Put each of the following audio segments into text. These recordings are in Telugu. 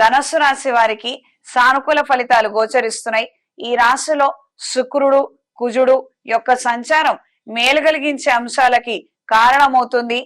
ధనస్సు రాశి వారికి సానుకూల ఫలితాలు గోచరిస్తున్నాయి. ఈ రాశిలో శుక్రుడు కుజుడు యొక్క సంచారం మేలు కలిగించే అంశాలకి కారణమవుతుంది.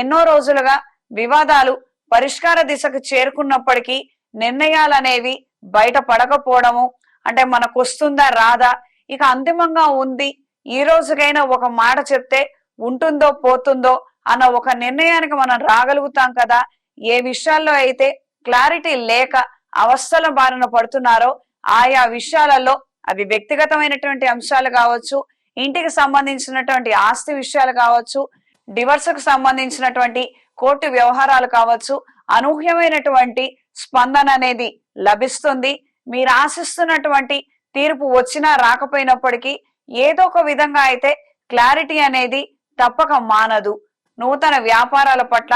ఎన్నో రోజులుగా వివాదాలు పరిష్కార దిశకు చేరుకున్నప్పటికీ నిర్ణయాలనేవి బయట పడకపోవడము అంటే మనకు వస్తుందా రాదా ఇక అంతిమంగా ఉంది. ఈ రోజుకైనా ఒక మాట చెప్తే ఉంటుందో పోతుందో అన్న ఒక నిర్ణయానికి మనం రాగలుగుతాం కదా. ఏ విషయాల్లో అయితే క్లారిటీ లేక అవస్థల బారిన పడుతున్నారో ఆయా విషయాలలో అవి వ్యక్తిగతమైనటువంటి అంశాలు కావచ్చు ఇంటికి సంబంధించినటువంటి ఆస్తి విషయాలు కావచ్చు డివర్స్కు సంబంధించినటువంటి కోర్టు వ్యవహారాలు కావచ్చు అనూహ్యమైనటువంటి స్పందన అనేది లభిస్తుంది. మీరు ఆశిస్తున్నటువంటి తీర్పు వచ్చినా రాకపోయినప్పటికీ ఏదో ఒక విధంగా అయితే క్లారిటీ అనేది తప్పక మానదు. నూతన వ్యాపారాల పట్ల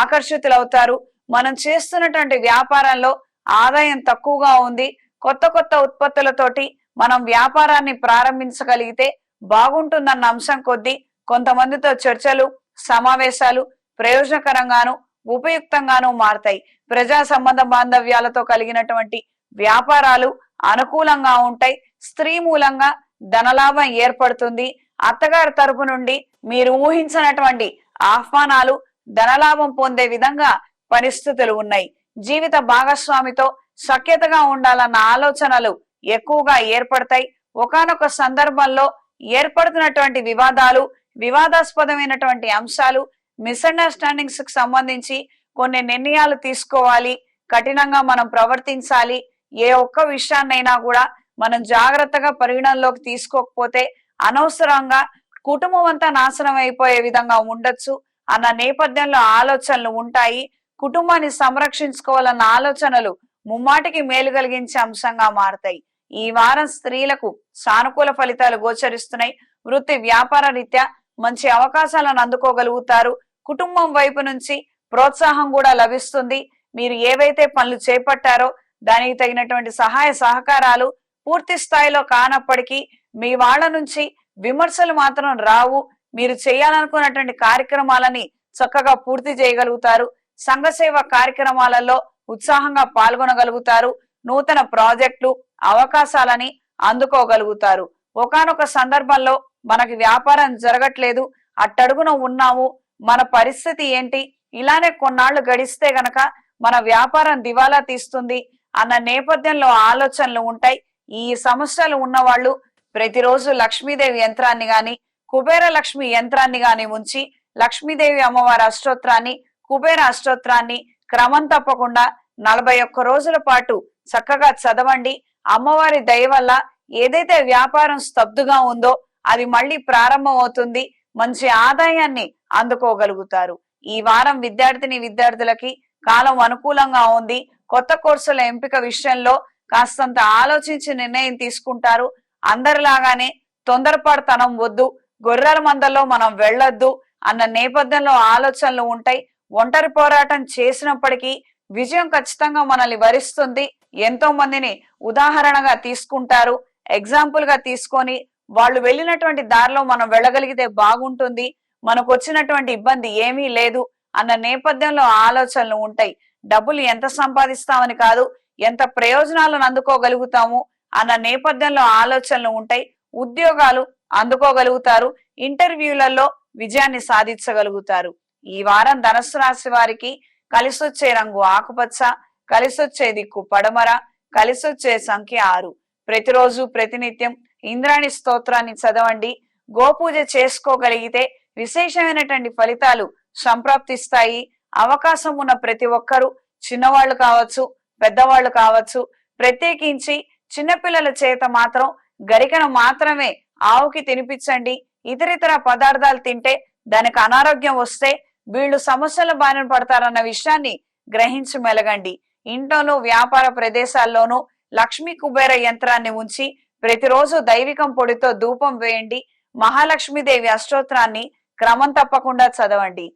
ఆకర్షితులవుతారు. మనం చేస్తున్నటువంటి వ్యాపారంలో ఆదాయం తక్కువగా ఉంది. కొత్త కొత్త ఉత్పత్తులతోటి మనం వ్యాపారాన్ని ప్రారంభించగలిగితే బాగుంటుందన్న అంశం కొద్దీ కొంతమందితో చర్చలు సమావేశాలు ప్రయోజనకరంగాను ఉపయుక్తంగాను మారతాయి. ప్రజా సంబంధ బాంధవ్యాలతో కలిగినటువంటి వ్యాపారాలు అనుకూలంగా ఉంటాయి. స్త్రీ మూలంగా ధనలాభం ఏర్పడుతుంది. అత్తగారి తరపు నుండి మీరు ఊహించినటువంటి ఆహ్వానాలు ధనలాభం పొందే విధంగా పరిస్థితులు ఉన్నాయి. జీవిత భాగస్వామితో సఖ్యతగా ఉండాలన్న ఆలోచనలు ఎక్కువగా ఏర్పడతాయి. ఒకానొక సందర్భంలో ఏర్పడుతున్నటువంటి వివాదాలు వివాదాస్పదమైనటువంటి అంశాలు మిస్అండర్స్టాండింగ్స్కి సంబంధించి కొన్ని నిర్ణయాలు తీసుకోవాలి కఠినంగా మనం ప్రవర్తించాలి ఏ ఒక్క విషయాన్నైనా కూడా మనం జాగ్రత్తగా పరిగణనలోకి తీసుకోకపోతే అనవసరంగా కుటుంబం అంతా నాశనం అయిపోయే విధంగా ఉండొచ్చు అన్న నేపథ్యంలో ఆలోచనలు ఉంటాయి. కుటుంబాన్ని సంరక్షించుకోవాలన్న ఆలోచనలు ముమ్మాటికి మేలు కలిగించే అంశంగా మారతాయి. ఈ వారం స్త్రీలకు సానుకూల ఫలితాలు గోచరిస్తున్నాయి. వృత్తి వ్యాపార రీత్యా మంచి అవకాశాలను అందుకోగలుగుతారు. కుటుంబం వైపు నుంచి ప్రోత్సాహం కూడా లభిస్తుంది. మీరు ఏవైతే పనులు చేపట్టారో దానికి తగినటువంటి సహాయ సహకారాలు పూర్తి స్థాయిలో కానప్పటికీ మీ వాళ్ళ నుంచి విమర్శలు మాత్రం రావు. మీరు చేయాలనుకున్నటువంటి కార్యక్రమాలని చక్కగా పూర్తి చేయగలుగుతారు. సంఘసేవ కార్యక్రమాలలో ఉత్సాహంగా పాల్గొనగలుగుతారు. నూతన ప్రాజెక్టులు అవకాశాలని అందుకోగలుగుతారు. ఒకానొక సందర్భంలో మనకి వ్యాపారం జరగట్లేదు. అట్టడుగున ఉన్నాము. మన పరిస్థితి ఏంటి? ఇలానే కొన్నాళ్ళు గడిస్తే గనక మన వ్యాపారం దివాలా తీస్తుంది అన్న నేపథ్యంలో ఆలోచనలు ఉంటాయి. ఈ సమస్యలు ఉన్నవాళ్ళు ప్రతిరోజు లక్ష్మీదేవి యంత్రాన్ని గాని కుబేర లక్ష్మి యంత్రాన్ని గాని ఉంచి లక్ష్మీదేవి అమ్మవారి అష్టోత్రాన్ని కుబేర అష్టోత్రాన్ని క్రమం తప్పకుండా నలభై ఒక్క రోజుల పాటు చక్కగా చదవండి. అమ్మవారి దయ వల్ల ఏదైతే వ్యాపారం స్తబ్దుగా ఉందో అది మళ్ళీ ప్రారంభం అవుతుంది మంచి ఆదాయాన్ని అందుకోగలుగుతారు. ఈ వారం విద్యార్థిని విద్యార్థులకి కాలం అనుకూలంగా ఉంది. కొత్త కోర్సుల ఎంపిక విషయంలో కాస్తంత ఆలోచించి నిర్ణయం తీసుకుంటారు. అందరిలాగానే తొందరపాటుతనం వద్దు. గొర్రెల మందల్లో మనం వెళ్ళొద్దు అన్న నేపథ్యంలో ఆలోచనలు ఉంటాయి. ఒంటరి పోరాటం చేసినప్పటికీ విజయం ఖచ్చితంగా మనల్ని వరిస్తుంది. ఎంతో మందిని ఉదాహరణగా తీసుకుంటారు. ఎగ్జాంపుల్గా తీసుకొని వాళ్ళు వెళ్ళినటువంటి దారిలో మనం వెళ్ళగలిగితే బాగుంటుంది. మనకు వచ్చినటువంటి ఇబ్బంది ఏమీ లేదు అన్న నేపథ్యంలో ఆలోచనలు ఉంటాయి. డబ్బులు ఎంత సంపాదిస్తామని కాదు ఎంత ప్రయోజనాలను అందుకోగలుగుతాము అన్న నేపథ్యంలో ఆలోచనలు ఉంటాయి. ఉద్యోగాలు అందుకోగలుగుతారు. ఇంటర్వ్యూలలో విజయాన్ని సాధించగలుగుతారు. ఈ వారం ధనస్సు రాశి వారికి కలిసొచ్చే రంగు ఆకుపచ్చ కలిసొచ్చే దిక్కు పడమర కలిసొచ్చే సంఖ్య ఆరు. ప్రతిరోజు ప్రతినిత్యం ఇంద్రాణి స్తోత్రాన్ని చదవండి. గోపూజ చేసుకోగలిగితే విశేషమైనటువంటి ఫలితాలు సంప్రాప్తిస్తాయి. అవకాశం ఉన్న ప్రతి ఒక్కరూ చిన్నవాళ్ళు కావచ్చు పెద్దవాళ్ళు కావచ్చు ప్రత్యేకించి చిన్నపిల్లల చేత మాత్రం గరికను మాత్రమే ఆవుకి తినిపించండి. ఇతరితర పదార్థాలు తింటే దానికి అనారోగ్యం వస్తే వీళ్ళు సమస్యల బారిన పడతారన్న విషయాన్ని గ్రహించి మెలగండి. ఇంట్లోనూ వ్యాపార ప్రదేశాల్లోనూ లక్ష్మీ కుబేర యంత్రాన్ని ఉంచి ప్రతిరోజు దైవికం పొడితో ధూపం వేయండి. మహాలక్ష్మీదేవి అష్టోత్రాన్ని క్రమం తప్పకుండా చదవండి.